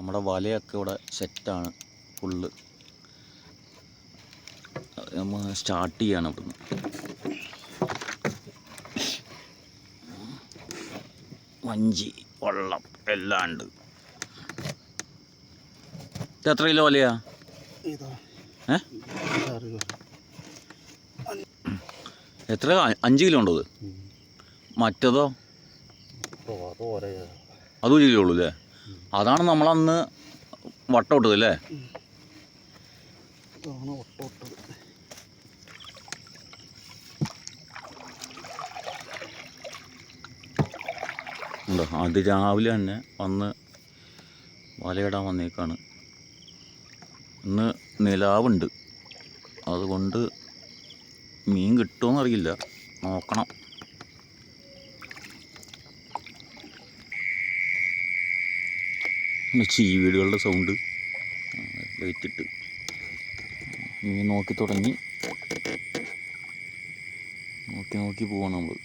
നമ്മുടെ വലയൊക്കെ ഇവിടെ സെറ്റാണ് ഫുള്ള്. നമ്മൾ സ്റ്റാർട്ട് ചെയ്യാണ് ഇവിടുന്ന്. വഞ്ചി വള്ളം എല്ലാം ഉണ്ട്. ഇത് എത്ര കിലോ വലയാ? എത്ര അഞ്ച് കിലോ ഉണ്ടോ ഇത്? മറ്റതോ? അത് കിലോ ഉള്ളൂ അല്ലേ അതാണ് നമ്മളന്ന് വട്ടം ഇട്ടത് അല്ലേ? അതാണ് ഒട്ടോട്ടത് ഉണ്ടോ? അത് രാവിലെ തന്നെ വന്ന് വലയിടാൻ വന്നേക്കാണ്. ഇന്ന് നിലാവുണ്ട്. അതുകൊണ്ട് മീൻ കിട്ടുമോ എന്നറിയില്ല നോക്കണം. പിന്നെ ചീവീടുകളുടെ സൗണ്ട്. ലൈറ്റിട്ട് ഇങ്ങനെ നോക്കി തുടങ്ങി. നോക്കി നോക്കി പോവാണ് നമ്മൾ